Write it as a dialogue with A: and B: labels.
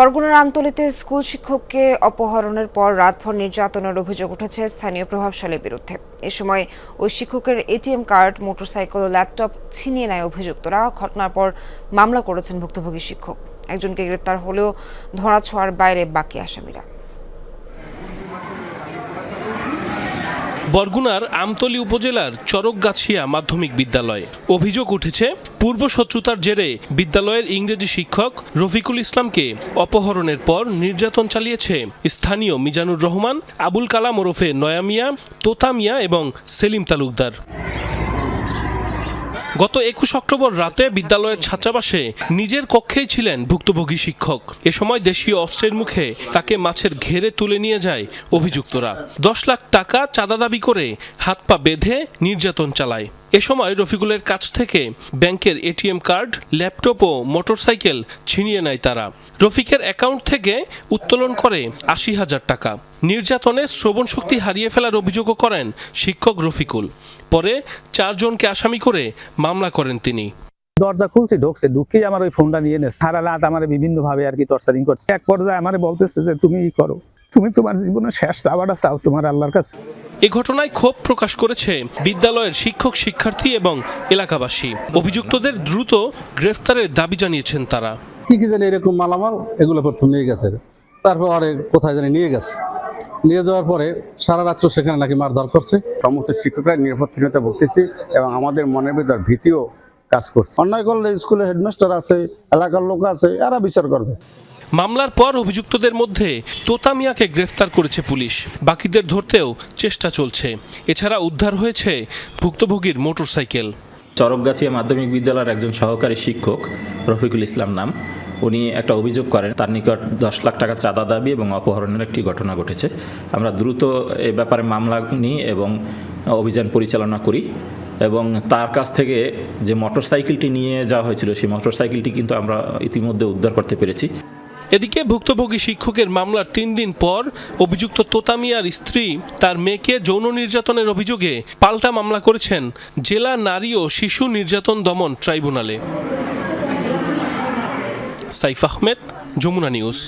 A: বরগুনার আমতলিতে স্কুল শিক্ষককে অপহরণের পর রাতভর নির্যাতনের অভিযোগ উঠেছে স্থানীয় প্রভাবশালীর বিরুদ্ধে। এ সময় ওই শিক্ষকের এটিএম কার্ড, মোটরসাইকেল ও ল্যাপটপ ছিনিয়ে নেয় অভিযুক্তরা। ঘটনার পর মামলা করেছেন ভুক্তভোগী শিক্ষক। একজনকে গ্রেপ্তার হলেও ধরা ছোঁয়ার বাইরে বাকি আসামিরা।
B: বরগুনার আমতলী উপজেলার চরকগাছিয়া মাধ্যমিক বিদ্যালয়ে। অভিযোগ উঠেছে, পূর্ব শত্রুতার জেরে বিদ্যালয়ের ইংরেজি শিক্ষক রফিকুল ইসলামকে অপহরণের পর নির্যাতন চালিয়েছে স্থানীয় মিজানুর রহমান, আবুল কালাম ওরফে নয়ামিয়া তোতামিয়া এবং সেলিম তালুকদার। গত একুশ অক্টোবর রাতে বিদ্যালয়ের ছাত্রাবাসে নিজের কক্ষেই ছিলেন ভুক্তভোগী শিক্ষক। এ সময় দেশীয় অস্ত্রের মুখে তাকে মাছের ঘেরে তুলে নিয়ে যায় অভিযুক্তরা। দশ লাখ টাকা চাঁদা দাবি করে হাত পা বেঁধে নির্যাতন চালায়। এ সময় রফিকুলের কাছ থেকে ব্যাংকের এটিএম কার্ড, ল্যাপটপ ও মোটরসাইকেল ছিনিয়ে নেয় তারা। রফিকের অ্যাকাউন্ট থেকে উত্তোলন করে আশি হাজার টাকা। নির্যাতনে শ্রবণ শক্তি হারিয়ে ফেলার অভিযোগও করেন শিক্ষক রফিকুল। পরে চারজনকে আসামি করে মামলা করেন তিনি।
C: দরজা খুলছে, ঢুকছে। ঢুকেই আমার ওই ফোনটা নিয়ে নেছে। সারা রাত আমার বিভিন্ন ভাবে আর কি টর্চারিং করছে। এক পর্যায়ে আমার বলতেছে যে, তুমি ই করো। তুমি তোমার জীবনের শেষ চাওয়াটা চাও তোমার আল্লাহর কাছে।
B: এ ঘটনায় ক্ষোভ প্রকাশ করেছে বিদ্যালয়ের শিক্ষক শিক্ষার্থী এবং এলাকাবাসী। অভিযুক্তদের দ্রুত গ্রেফতারের দাবি জানিয়েছেন তারা।
D: কি কি জানি এরকম মালামাল এগুলো প্রথম নিয়ে গেছে। তারপর আরে কোথায় জানি নিয়ে গেছে। নিয়ে যাওয়ার পরে সারা রাত্র সেখানে নাকি মারধর করছে।
E: সমস্ত শিক্ষকরা নিরাপত্তাহীনতা ভুগতেছি এবং আমাদের মনের ভিতর ভীতিও কাজ করছে।
D: অন্যায় করলে স্কুলের হেডমাস্টার আছে এলাকার লোক আছে এরা বিচার করবে।
B: মামলার পর অভিযুক্তদের মধ্যে তোতামিয়াকে গ্রেফতার করেছে পুলিশ। বাকিদের ধরতেও চেষ্টা চলছে। এছাড়া উদ্ধার হয়েছে ভুক্তভোগীর মোটরসাইকেল।
F: চরকগাছিয়া মাধ্যমিক বিদ্যালয়ের একজন সহকারী শিক্ষক, রফিকুল ইসলাম নাম। উনি একটা অভিযোগ করেন, তার নিকট দশ লাখ টাকা চাঁদা দাবি এবং অপহরণের একটি ঘটনা ঘটেছে। আমরা দ্রুত এ ব্যাপারে মামলা নিই এবং অভিযান পরিচালনা করি এবং তার কাছ থেকে যে মোটরসাইকেলটি নিয়ে যাওয়া হয়েছিল, সেই মোটরসাইকেলটি কিন্তু আমরা ইতিমধ্যে উদ্ধার করতে পেরেছি।
B: এদিকে ভুক্তভোগী শিক্ষকের মামলার তিন দিন পর অভিযুক্ত তোতামিয়ার স্ত্রী তার মেয়েকে যৌন নির্যাতনের অভিযোগে পাল্টা মামলা করেছেন জেলা নারী ও শিশু নির্যাতন দমন ট্রাইব্যুনালে। সাইফ আহমেদ, যমুনা নিউজ।